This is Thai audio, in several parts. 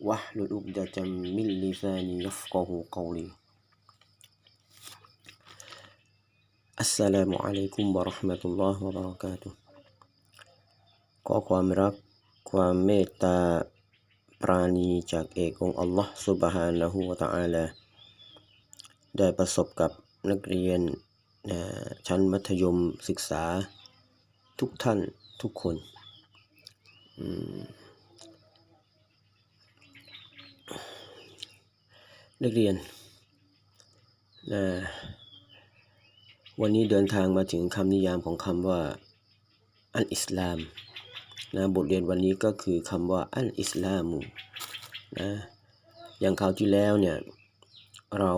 واحلل عقدة من لساني يفقه قولي السلام عليكم ورحمة الله وبركاته ขอความรักความเมตตาปราณีจากเอกองค์อัลลอฮ์สุบฮานะฮูวะตะอาลาได้ประสบกับนักเรียนชั้นมัธยมศึกษาทุกท่านทุกคน นักเรียนนะวันนี้เดินทางมาถึงคำนิยามของคำว่าอันอิสลามนะบทเรียนวันนี้ก็คือคำว่าอันอิสลามนะอย่างคราวที่แล้วเนี่ยเรา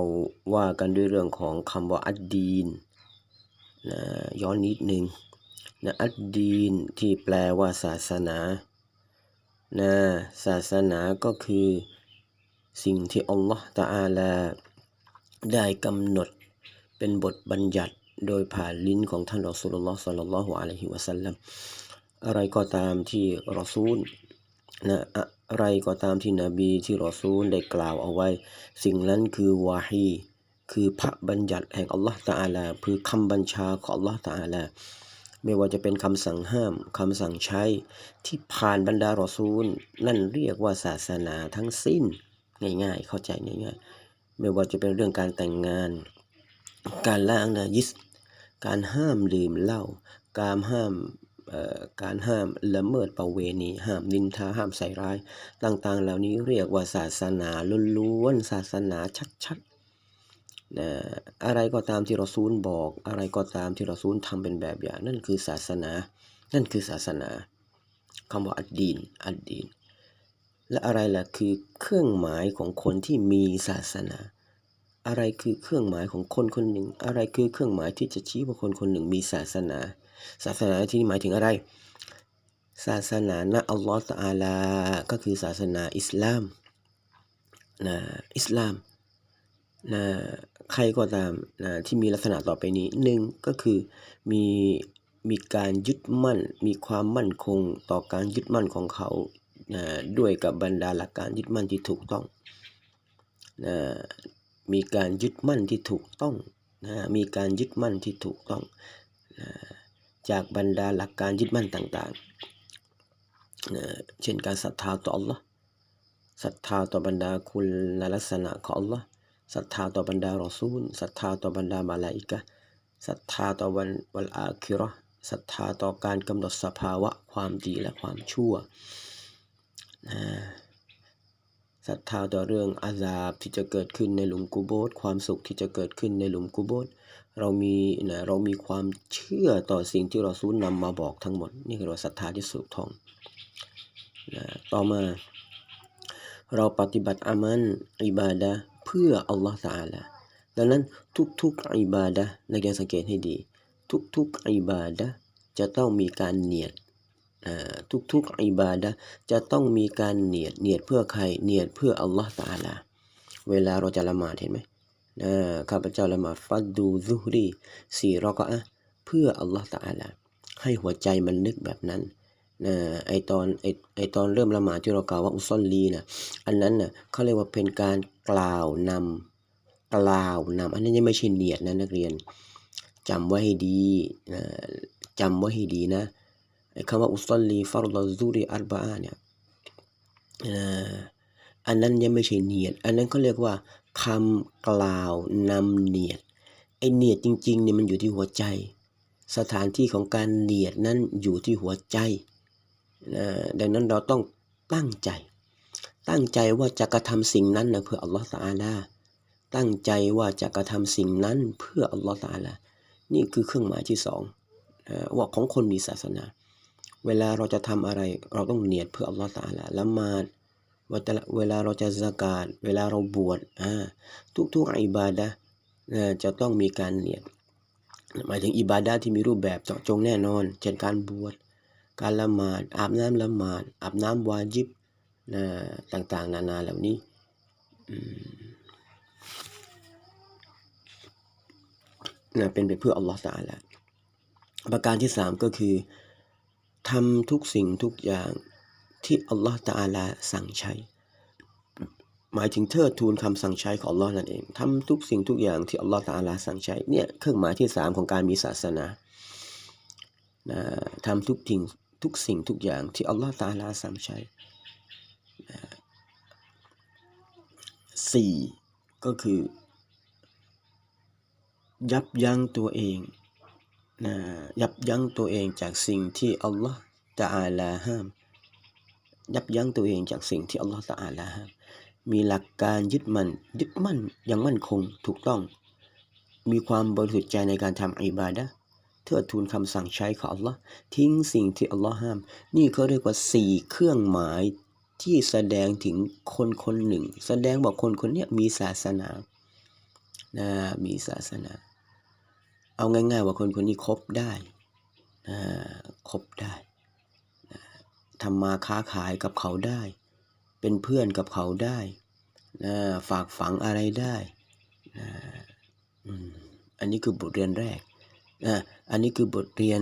ว่ากันด้วยเรื่องของคำว่าอัดดีนนะย้อนนิดนึงนะอัดดีนที่แปลว่าศาสนานะศาสนาก็คือ สิ่งที่อัลลอฮฺตาอาลาได้กำหนดเป็นบทบัญญัติโดยผ่านลิ้นของท่านรอสูลุลลอฮ์สัลลัลลอฮุอะลัยฮิวะสัลลัมอะไรก็ตามที่รอซูลนะอะไรก็ตามที่นบีที่รอซูลได้กล่าวเอาไว้ สิ่งนั้นคือวาฮีคือพระบัญญัติแห่งอัลลอฮ์ตาอาลาคือคำบัญชาของอัลลอฮ์ตาอาลาไม่ว่าจะเป็นคำสั่งห้ามคำสั่งใช้ที่ผ่านบรรดารอซูล นั่นเรียกว่าศาสนาทั้งสิ้น ง่าย ๆ เข้าใจง่าย ๆ ไม่ว่าจะเป็นเรื่องการแต่งงาน การล้างนะยิส การห้ามดื่มเหล้า การห้ามการห้ามละเมิดประเวณี ห้ามนินทา ห้ามใส่ร้าย ต่างๆ เหล่านี้เรียกว่าศาสนาล้วนๆ ศาสนาชัดๆนะอะไรก็ตามที่เราซูลบอก อะไรก็ตามที่เราซูลทำเป็นแบบอย่าง นั่นคือศาสนา นั่นคือศาสนาคำว่าอัดดีน อัดดีน และอะไรล่ะคือเครื่องหมายของคนที่มีศาสนา อะไรคือเครื่องหมายของคนคนหนึ่ง อะไรคือเครื่องหมายที่จะชี้ว่าคนคนหนึ่งมีศาสนา ศาสนาที่นี่หมายถึงอะไร ศาสนานะอัลลอฮฺตาลา ก็คือศาสนาอิสลามนะอิสลามนะใครก็ตามนะที่มีลักษณะต่อไปนี้หนึ่งก็คือมีมีการยึดมั่น มีความมั่นคงต่อการยึดมั่นของเขา ด้วยกับบรรดาหลักการยึดมั่นที่ถูกต้องนะมีการยึดมั่นที่ถูกต้องนะมีการยึดมั่นที่ถูกต้องนะจากบรรดาหลักการยึดมั่นต่างๆนะเช่นการศรัทธาต่อ Allah ศรัทธาต่อบรรดาคุณลักษณะของ Allah ศรัทธาต่อบรรดารอซูลศรัทธาต่อบรรดามาลาอิกะศรัทธาต่อวันวันอาคิรอศรัทธาต่อการกำหนดสภาวะความดีและความชั่ว ศรัทธาต่อเรื่องอาซาบที่จะเกิดขึ้นในหลุมกูโบสความสุขที่จะเกิดขึ้นในหลุมกูโบสเรามีนะเรามีความเชื่อต่อสิ่งที่เราซูนนำมาบอกทั้งหมด นี่คือเราศรัทธาที่สุดทองนะต่อมา เราปฏิบัติอามันอิบาดะเพื่ออัลลอฮฺตาลาดังนั้นทุกๆอิบาดะนักเรียนสังเกตให้ดี ทุกๆอิบาดะจะต้องมีการเนียด ทุกๆอิบาดะจะต้องมีการเนียดเนียดเพื่อใครเนียดเพื่ออัลลอฮฺตาลา เวลาเราจะละหมาดเห็นไหมข้าพเจ้าละหมาดฟัดดูซุฮรีสี่รอกะเพื่ออัลลอฮฺตาลา ให้หัวใจมันนึกแบบนั้นนะไอตอนไอไอตอนเริ่มละหมาดที่เรากล่าวว่าอุซอลลีนะอันนั้นนะ่ะเขาเรียกว่าเป็นการกล่าวนำกล่าวนำอันนั้นยังไม่ใช่เนียดนะนักเรียนจำไว้ให้ดีนะจำไว้ให้ดีนะ คำว่าอุสลีฟารดซูรีอัลบาเนี่ยอันนั้นยังไม่ใช่เนียด อันนั้นเขาเรียกว่าคำกล่าวนำเนียดไอเนียดจริงๆเนี่ยมันอยู่ที่หัวใจ สถานที่ของการเนียดนั้นอยู่ที่หัวใจนะดังนั้นเราต้องตั้งใจ ตั้งใจว่าจะกระทำสิ่งนั้นนะเพื่ออัลลอฮฺตาลาตั้งใจว่าจะกระทำสิ่งนั้นเพื่ออัลลอฮฺตาลานี่คือเครื่องหมายที่สองว่าของคนมีศาสนา เวลาเราจะทำอะไร เราต้องเนียดเพื่ออัลลอฮฺตาละละมาดเวลาเราจะสกาดเวลาเราบวชอ่าทุกๆอิบาดะห์นะจะต้องมีการเนียดหมายถึงอิบาดะที่มีรูปแบบเจาะจงแน่นอน เช่นการบวชการละหมาด อาบน้ำละหมาด อาบน้ำวาจิบนะต่างๆ นานาเหล่านี้นะเป็นไปเพื่ออัลลอฮฺตาลาประการที่สามก็คือ ทำทุกสิ่งทุกอย่างที่อัลลอฮฺตะอาลาสั่งใช้ หมายถึงเทิดทูนคำสั่งใช้ของอัลลอฮ์นั่นเองทำทุกสิ่งทุกอย่างที่อัลลอฮฺตะอาลาสั่งใช้เนี่ยเครื่องหมายที่สามของการมีศาสนานะทำทุกสิ่งทุกสิ่งทุกอย่างที่อัลลอฮฺตะอาลาสั่งใช้นะสี่ก็คือ ยับยั้งตัวเอง นะยับยั้งตัวเองจากสิ่งที่อัลลอฮฺตะอาลาห้าม ยับยั้งตัวเองจากสิ่งที่อัลลอฮฺตะอาลาห้าม มีหลักการยึดมั่นยึดมั่นอย่างมั่นคงถูกต้อง มีความบริสุทธิ์ใจในการทำอิบาดะเทิดทูนคำสั่งใช้ของอัลลอฮ์ทิ้งสิ่งที่อัลลอฮ์ห้าม นี่เขาเรียกว่าสี่เครื่องหมายที่แสดงถึงคนคนหนึ่ง แสดงว่าคนคนนี้มีศาสนานะมีศาสนา เอาง่ายๆว่าคนคนนี้คบได้นะคบได้นะทำมาค้าขายกับเขาได้ เป็นเพื่อนกับเขาได้นะฝากฝังอะไรได้นะอันนี้คือบทเรียนแรกนะอันนี้คือบทเรียน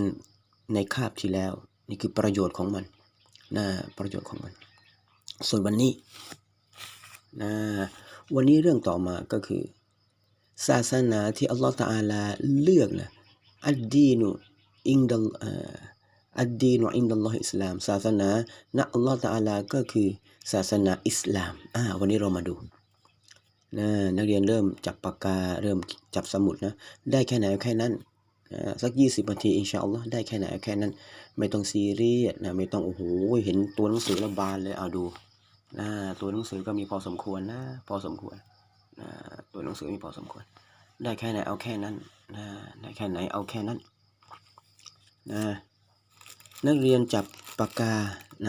ในคาบที่แล้ว นี่คือประโยชน์ของมันนะประโยชน์ของมัน ส่วนวันนี้นะวันนี้เรื่องต่อมาก็คือ ศาสนาที่อัลลอฮฺตะอาลาเลือกนะอัดดีนุอิงดัลอัดดีนุอิงดัลลอฮฺอิสลาม ศาสนาณอัลลอฮฺตะอาลาก็คือศาสนาอิสลามอ่าวันนี้เรามาดูนะนักเรียนเริ่มจับปากกาเริ่มจับสมุดนะได้แค่ไหนแค่นั้นนะสักยี่สิบนาทีอินชาอัลลอฮ์ได้แค่ไหนแค่นั้น ไม่ต้องซีเรียสนะไม่ต้องโอ้โหเห็นตัวหนังสือแล้วบานเลยเอาดูนะตัวหนังสือก็มีพอสมควรนะพอสมควร นะตัวหนังสือมีพอสมควร ได้แค่ไหนเอาแค่นั้นนะได้แค่ไหนเอาแค่นั้นนะนักเรียนจับปากกา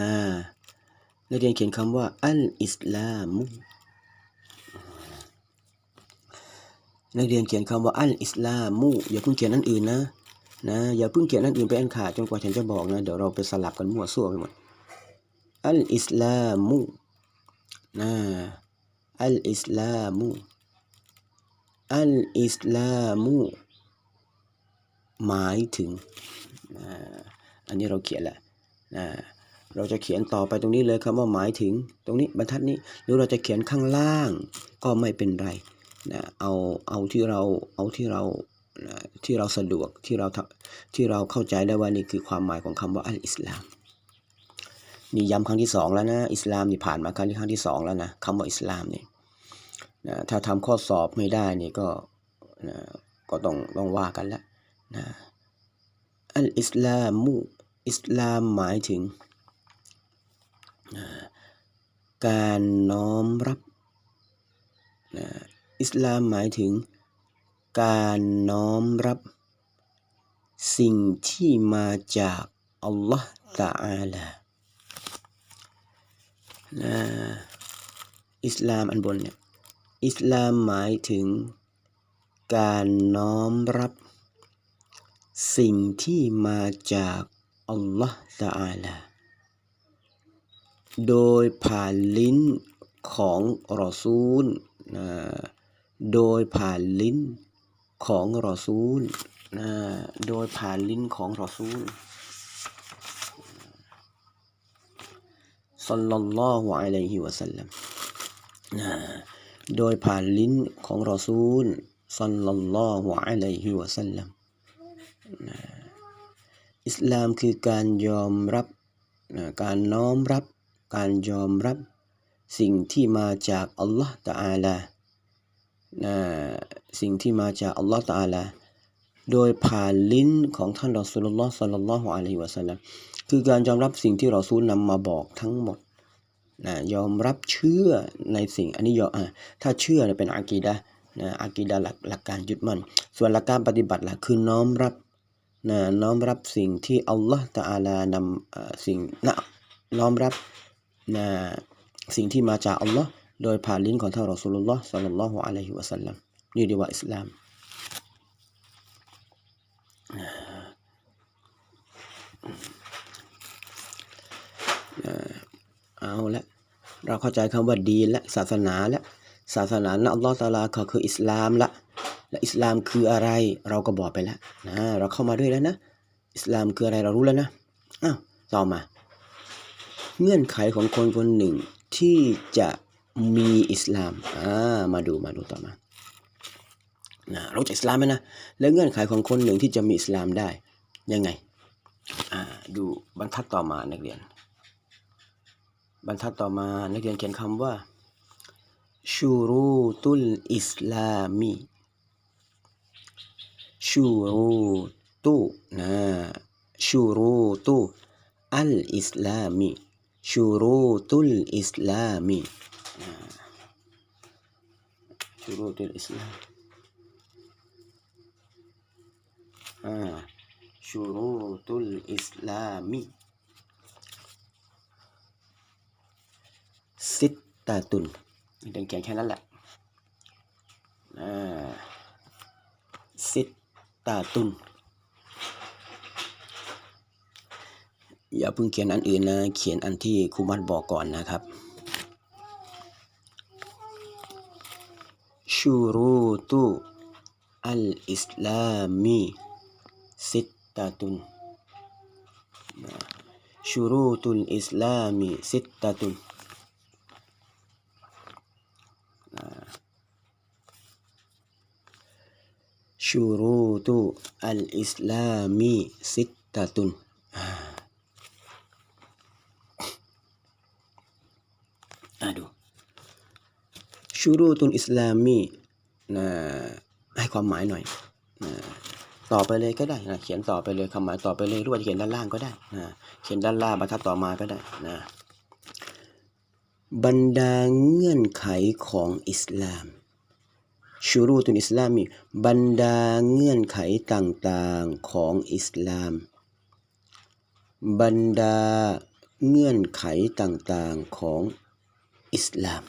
นะนักเรียนเขียนคำว่า อัลอิสลามุนักเรียนเขียนคำว่าอัลอิสลามุอย่าเพิ่งเขียนอันอื่นนะนะอย่าเพิ่งเขียนอันอื่นไปอันขาดจนกว่าฉันจะบอกนะ เดี๋ยวเราไปสลับกันมั่วซั่วไปหมดอัลอิสลามุนะ อัลอิสลามุอัลอิสลามุหมายถึงอันนี้เราเขียนแหละนะเราจะเขียนต่อไปตรงนี้เลยคำว่าหมายถึงตรงนี้บรรทัดนี้ หรือเราจะเขียนข้างล่างก็ไม่เป็นไรนะเอาเอาที่เราเอาที่เรานะที่เราสะดวกที่เราที่เราเข้าใจได้ว่านี่คือความหมายของคำว่าอัลอิสลามนี่ย้ำครั้งที่สองแล้วนะอิสลามนี่ผ่านมาครั้งที่ครั้งที่สองแล้วนะคำว่าอิสลามเนี่ย นะถ้าทำข้อสอบไม่ได้นี่ก็นะก็ต้องต้องว่ากันแล้วนะอัลอิสลามุอิสลามหมายถึงนะการน้อมรับนะอิสลามหมายถึงการน้อมรับ สิ่งที่มาจากอัลลอฮ์ตะอาลานะอิสลามอันบนเนี่ย อิสลามหมายถึง การน้อมรับ สิ่งที่มาจากอัลลอฮ์ตะอาลา โดยผ่านลิ้นของรอซูลนะโดยผ่านลิ้นของรอซูลนะโดยผ่านลิ้นของรอซูลสัลลัลลอฮุอะลัยฮิวะสัลลัมนะ โดยผ่านลิ้นของรอซูลสัลลัลลอฮุอะลัยฮิวะสัลลัมอิสลามคือการยอมรับนะการน้อมรับ การยอมรับสิ่งที่มาจากอัลลอฮ์ตะอาลานะสิ่งที่มาจากอัลลอฮ์ตะอาลา โดยผ่านลิ้นของท่านรอสูลุลลอฮ์สัลลัลลอฮุอะลัยฮิวะสัลลัมคือการยอมรับสิ่งที่รอซูลนำมาบอกทั้งหมด นะยอมรับเชื่อในสิ่งอันนี้ยอมอะถ้าเชื่อเนี่ยเป็นอากีดะนะอากีดะหลักหลักการยึดมั่นส่วนหลักการปฏิบัติล่ะคือน้อมรับนะน้อมรับสิ่งที่อัลลอฮ์ตะอาลานำอ่อสิ่งนะน้อมรับนะสิ่งที่มาจากอัลลอฮ์โดยผ่านลิ้นของท่านรอสูลุลลอฮ์สัลลัลลอฮุอะลัยฮิวะสัลลัมนี่เรียกว่าอิสลาม เอาละเราเข้าใจคำว่าดีและศาสนาและศาสนานะอัลลอฮฺตะอาลาเขาคืออิสลามละและอิสลามคืออะไรเราก็บอกไปแล้วนะเราเข้ามาด้วยแล้วนะอิสลามคืออะไรเรารู้แล้วนะอ้าวต่อมา เงื่อนไขของคนคนหนึ่งที่จะมีอิสลามอ่ามาดูมาดูต่อมานะเราจะอิสลามไหมนะแล้วเงื่อนไขของคนหนึ่งที่จะมีอิสลามได้ยังไงอ่าดูบรรทัดต่อมานักเรียน บรรทัดต่อมานักเรียนเขียนคำว่าชูรูตุลอิสลามีชูรูตุนะชูรูตุอัลอิสลามีชูรูตุลอิสลามีชูรูตุลอิสลามชูรูตุลอิสลามี ซิ ตาตุนเดินเขียนแค่นั้นแหละอ่าซิตตาตุน อย่าเพิ่งเขียนอันอื่นนะ เขียนอันที่ครูมัดบอกก่อนนะครับ ชูรูตุอัลอิสลามีซิตตาตุนชูรูตุลอิสลามีซิตตาตุน ชูรูตุอัลอิสลามีซิตตะตุนอ่าดูชูรูตุลอิสลามีนะให้ความหมายหน่อยนะต่อไปเลยก็ได้นะเขียนต่อไปเลยคำหมายต่อไปเลยหรือว่าจะเขียนด้านล่างก็ได้นะเขียนด้านล่างบรรทัดต่อมาก็ได้นะบรรดาเงื่อนไขของอิสลาม ชูรูตุนอิสลามีบรรดาเงื่อนไขต่างๆของอิสลาม บรรดาเงื่อนไขต่างๆของอิสลาม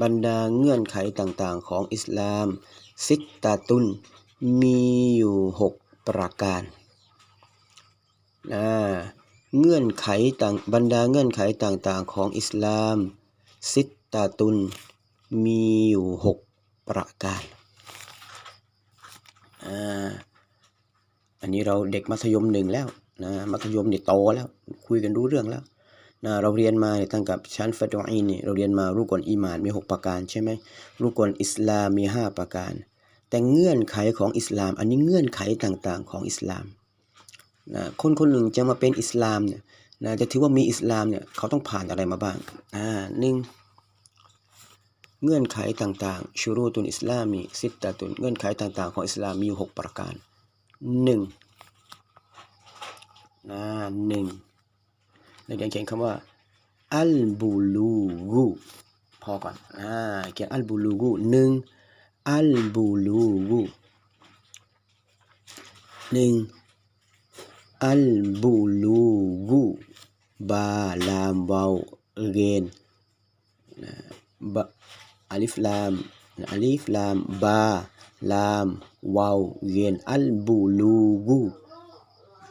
บรรดาเงื่อนไขต่างๆของอิสลาม ซิตตาตุนมีอยู่หกประการเงื่อนไขต่างบรรดาเงื่อนไขต่างๆของอิสลาม ซิต ตาตุนมีอยู่หกประการ อ่า อันนี้เราเด็กมัธยมหนึ่งแล้วนะ มัธยมเนี่โตแล้ว คุยกันรู้เรื่องแล้วนะเราเรียนมาเนี่ยตั้งกับชั้นฟัตอีนี่เราเรียนมารูกลอีมานมีหกประการใช่ไหมรูกลอิสลามมีห้าประการ แต่เงื่อนไขของอิสลาม อันนี้เงื่อนไขต่างๆของอิสลามนะคนคนหนึ่งจะมาเป็นอิสลามเนี่ยนะจะถือว่ามีอิสลามเนี่ยเขาต้องผ่านอะไรมาบ้างอ่าหนึ่ง เงื่อนไขต่างๆชูรูตุนอิสลามีซิตตาตุนเงื่อนไขต่างๆ ของอิสลามมีอยู่หกประการหนึ่งนะหนึ่งในเรียนเขียนคำว่าอัลบูลูกูพอก่อนอ่าเขียนอัลบูลูกูหนึ่งอัลบูลูกูหนึ่งอัลบูลูกูบาลามวาวเกนบา อัลิฟลามอัลิฟลามบาลามวาวเย็นอัลบูลูกู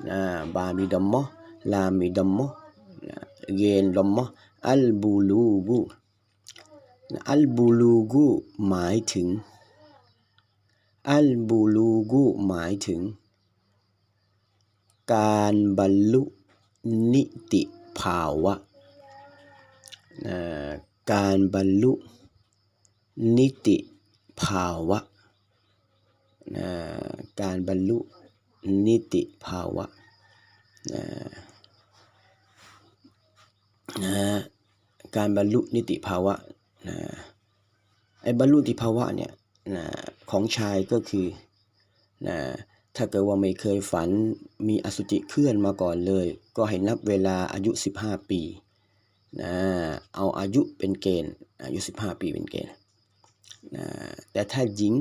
นะบามีดัมมะลามมีดัมมะเย็นดัมมะอัลบูลูกูอัลบูลูกูหมายถึง อัลบูลูกูหมายถึง การบรรลุนิติภาวะ การบรรลุ นิติภาวะการบรรลุนิติภาวะการบรรลุนิติภาวะไอ้บรรลุนิติภาวะเนี่ยของชายก็คือถ้าเกิดว่าไม่เคยฝันมีอสุจิเคลื่อนมาก่อนเลย ก็ให้นับเวลาอายุ 15 ปีนะเอาอายุเป็นเกณฑ์อายุ 15 ปีเป็นเกณฑ์ นะแต่ถ้าหญิง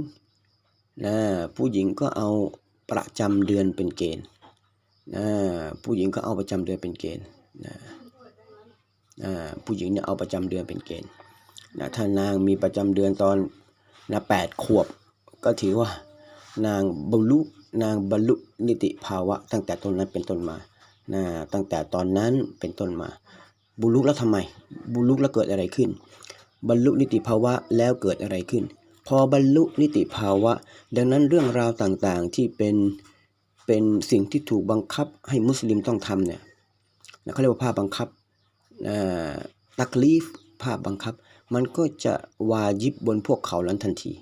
นะผู้หญิงก็เอาประจำเดือนเป็นเกณฑ์นะผู้หญิงก็เอาประจำเดือนเป็นเกณฑ์นะอ่าผู้หญิงเนี่ยเอาประจำเดือนเป็นเกณฑ์นะถ้านางมีประจำเดือนตอนนะแปดขวบ ก็ถือว่านางบรรลุนางบรรลุนิติภาวะ ตั้งแต่ตอนนั้นเป็นต้นมานะตั้งแต่ตอนนั้นเป็นต้นมา บุรุษแล้วทำไม บุรุษแล้วเกิดอะไรขึ้น บรรลุนิติภาวะแล้วเกิดอะไรขึ้น พอบรรลุนิติภาวะ ดังนั้นเรื่องราวต่างๆที่เป็นเป็นสิ่งที่ถูกบังคับให้มุสลิมต้องทำเนี่ยนะเขาเรียกว่าภาพบังคับตักลีฟภาพบังคับ มันก็จะวาญิบบนพวกเขานั้นทันที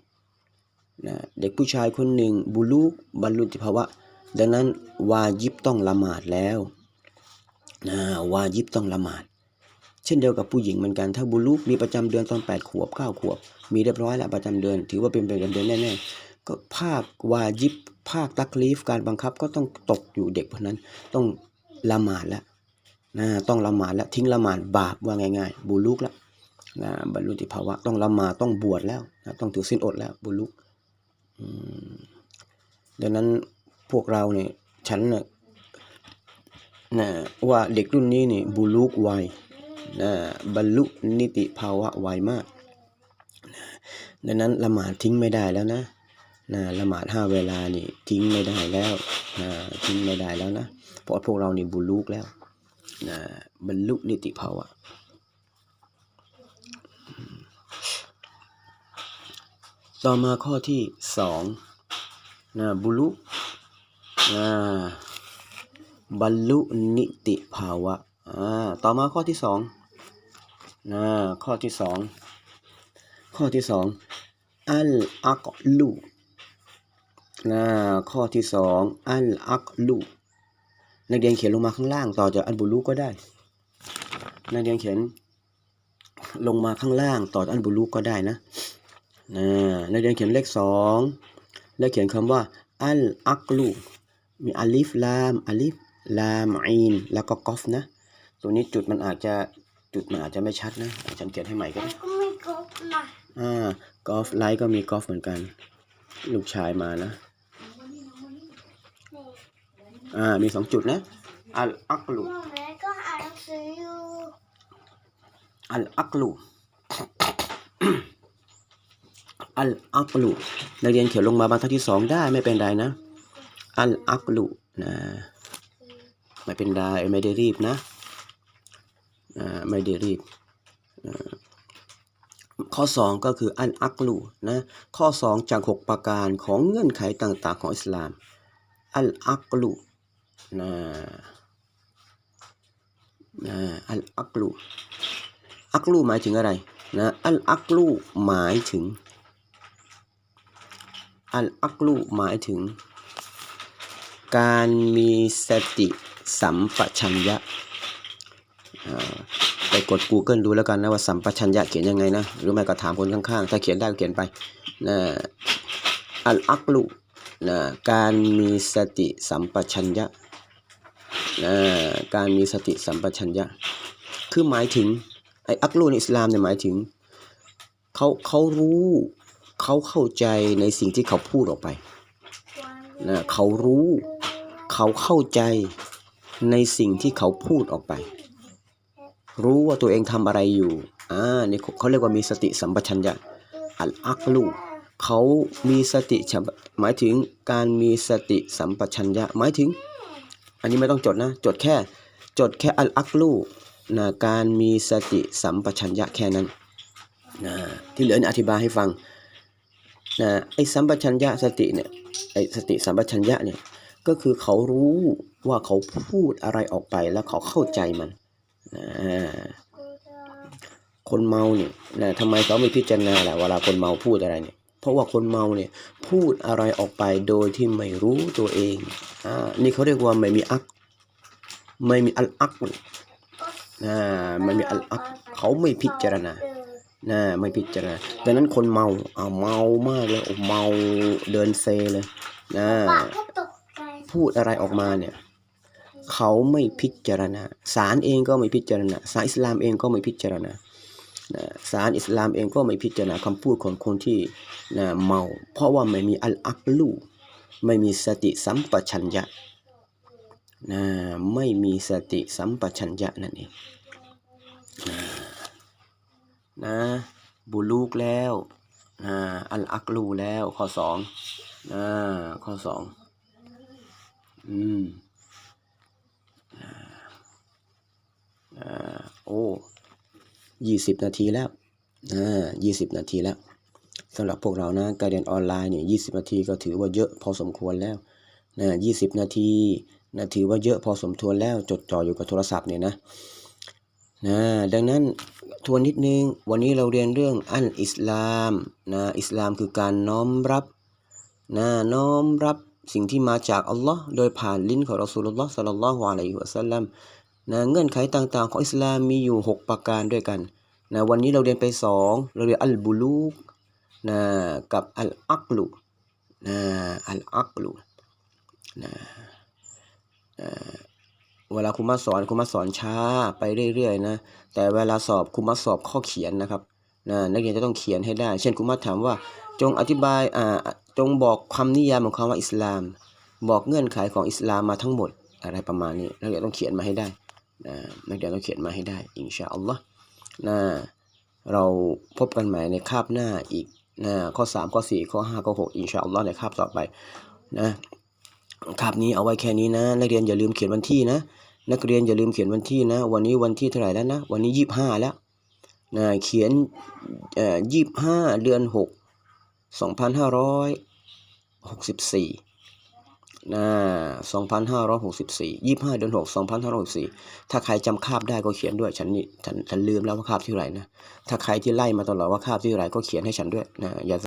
นะเด็กผู้ชายคนหนึ่งบุลุกบรรลุนิติภาวะ ดังนั้นวาญิบต้องละหมาดแล้วนะวาญิบต้องละหมาด เช่นเดียวกับผู้หญิงเหมือนกัน ถ้าบุลุกมีประจำเดือนตอน 8 ขวบ 9 ขวบ มีเรียบร้อยแล้วประจำเดือน ถือว่าเป็นประจำเดือนแน่ๆก็ภาควาญิบภาคตักลีฟการบังคับก็ต้องตกอยู่เด็กเพราะนั้น ต้องละหมาดแล้วนะต้องละหมาดแล้วทิ้งละหมาดบาปว่าง่าย ๆ บุลุกแล้วนะบรรลุติภาวะต้องละหมาดต้องบวชแล้วนะต้องถือศีลอดแล้วบุลุกอืมดังนั้นพวกเราเนี่ยฉันน่ะนะว่าเด็กรุ่นนี้นี่บุลุกวัย นะบรรลุนิติภาวะไวมากนะดังนั้นละหมาดทิ้งไม่ได้แล้วนะนะละหมาดห้าเวลานี่ทิ้งไม่ได้แล้วนะทิ้งไม่ได้แล้วนะ เพราะพวกเรานี่บุลุกแล้วนะบรรลุนิติภาวะต่อมาข้อที่สองนะบุลุนะบรรลุนิติภาวะอ่าต่อมาข้อที่สอง นะข้อที่สองข้อที่สองอัลอักลูนะข้อที่สองอัลอักลูนักเรียนเขียนลงมาข้างล่างต่อจากอัลบุลุก็ได้นักเรียนเขียนลงมาข้างล่างต่อจากอัลบุลุก็ได้นะนะนักเรียนเขียนเลขสองแล้วเขียนคำว่าอัลอักลูมีอาลิฟลามอาลิฟลามอีนแล้วก็กอฟนะ ตัวนี้จุดมันอาจจะ จุดมันอาจจะไม่ชัดนะฉันเขียนให้ใหม่ก็มันได้ก็ไม่ครบนะอ่ากอล์ฟไลท์ก็มีกอล์ฟเหมือนกัน ลูกชายมานะ อ่า มีสองจุดนะ อัลอักลูพ่อแม่ก็อ่านหนังสืออยู่อัลอักลูอัลอักลูนักเรียนเขียนลงมาบรรทัดที่สองได้ไม่เป็นไรนะ อัลอักลูนะ ไม่เป็นไรไม่ได้รีบนะอ่า ไม่ได้รีบข้อสองก็คืออัลอักลูนะข้อสองจากหกประการของเงื่อนไขต่างๆ ของอิสลาม อัลอักลูนะนะอัลอักลูอักลูหมายถึงอะไรนะอัลอักลูหมายถึง อัลอักลูหมายถึง การมีสติสัมปชัญญะ กด Google ดูแล้วกันนะว่าสัมปชัญญะเขียนยังไงนะ หรือไม่ก็ถามคนข้างๆ ถ้าเขียนได้ก็เขียนไปนะอัลอักลูนะการมีสติสัมปชัญญะนะการมีสติสัมปชัญญะ คือหมายถึงไอ้อักลูในอิสลามเนี่ยหมายถึงเขาเขารู้เขาเข้าใจในสิ่งที่เขาพูดออกไปนะเขารู้เขาเข้าใจในสิ่งที่เขาพูดออกไป รู้ว่าตัวเองทำอะไรอยู่ อ่านี่เขาเรียกว่ามีสติสัมปชัญญะ อัลอักลูเขามีสติหมายถึงการมีสติสัมปชัญญะ หมายถึง อันนี้ไม่ต้องจดนะ จดแค่ จดแค่อัลอักลูนะการมีสติสัมปชัญญะแค่นั้นนะที่เหลือเนี่ยอธิบายให้ฟังนะไอ้สัมปชัญญะสติเนี่ยไอ้สติสัมปชัญญะเนี่ยก็คือเขารู้ว่าเขาพูดอะไรออกไปแล้วเขาเข้าใจมัน คนเมาเนี่ยนะทำไมเขาไม่พิจารณาล่ะเวลาคนเมาพูดอะไรเนี่ย เพราะว่าคนเมาเนี่ยพูดอะไรออกไปโดยที่ไม่รู้ตัวเองอ่านี่เขาเรียกว่าไม่มีอัก ไม่มีอัลอักนะไม่มีอัลอักเขาไม่พิจารณานะไม่พิจารณาดังนั้นคนเมาอ่าเมามากเลยโอ้เมาเดินเซเลยนะปากก็ตกใจพูดอะไรออกมาเนี่ย เขาไม่พิจารณาศาลเองก็ไม่พิจารณาศาลอิสลามเองก็ไม่พิจารณาศาลอิสลามเองก็ไม่พิจารณาคำพูดของคนที่นะเมา เพราะว่าไม่มีอัลอักลูไม่มีสติสัมปชัญญะนะไม่มีสติสัมปชัญญะนั่นเองนะบุลูกแล้วนะอัลอักลูแล้วข้อสองนะข้อสองอืม โอ้ยี่สิบนาทีแล้วนะยี่สิบนาทีแล้วสำหรับพวกเรานะการเรียนออนไลน์เนี่ยยี่สิบนาทีก็ถือว่าเยอะพอสมควรแล้วนะยี่สิบนาทีนะถือว่าเยอะพอสมควรแล้วจดจ่ออยู่กับโทรศัพท์เนี่ยนะนะดังนั้นทวนนิดนึงวันนี้เราเรียนเรื่องอันอิสลามนะอิสลามคือการน้อมรับนะน้อมรับ สิ่งที่มาจากอัลลอฮ์โดยผ่านลิ้นของรอสูลุลลอฮ์สัลลัลลอฮุอะลัยฮิวะสัลลัมนะเงื่อนไขต่างๆ ของอิสลามมีอยู่ 6 ประการด้วยกันนะวันนี้เราเรียนไป 2 เราเรียนอัลบุลูกนะกับอัลอักลุนะอัลอักลุนะนะเวลาครูมาสอนครูมาสอนช้าไปเรื่อยๆนะแต่เวลาสอบครูมาสอบข้อเขียนนะครับนะนักเรียนจะต้องเขียนให้ได้ เช่นครูมาถามว่าจงอธิบายอ่า จงบอกคำนิยามของคำว่าอิสลาม บอกเงื่อนไขของอิสลามมาทั้งหมดอะไรประมาณนี้นักเรียนต้องเขียนมาให้ได้นะนักเรียนต้องเขียนมาให้ได้อินชาอัลลอฮ์นะเราพบกันใหม่ในคาบหน้าอีกนะข้อ 3 ข้อ 4 ข้อ 5 ข้อ 6 อินชาอัลลอฮ์ในคาบต่อไปนะคาบนี้เอาไว้แค่นี้นะ นักเรียนอย่าลืมเขียนวันที่นะ นักเรียนอย่าลืมเขียนวันที่นะ วันนี้วันที่เท่าไหร่แล้วนะ วันนี้ยี่ห้าแล้วนะเขียนเอ่อยี่ห้าเดือนหก สองพันห้าร้อยหกสิบสี่นะสองพันห้าร้อยหกสิบสี่ยี่ห้าเดือนหกสองพันห้าร้อยหกสี่ถ้าใครจำคาบได้ก็เขียนด้วย ฉันนี่ฉันฉันลืมแล้วว่าคาบที่ไรนะ ถ้าใครที่ไล่มาตลอดว่าคาบที่ไรก็เขียนให้ฉันด้วยนะอย่า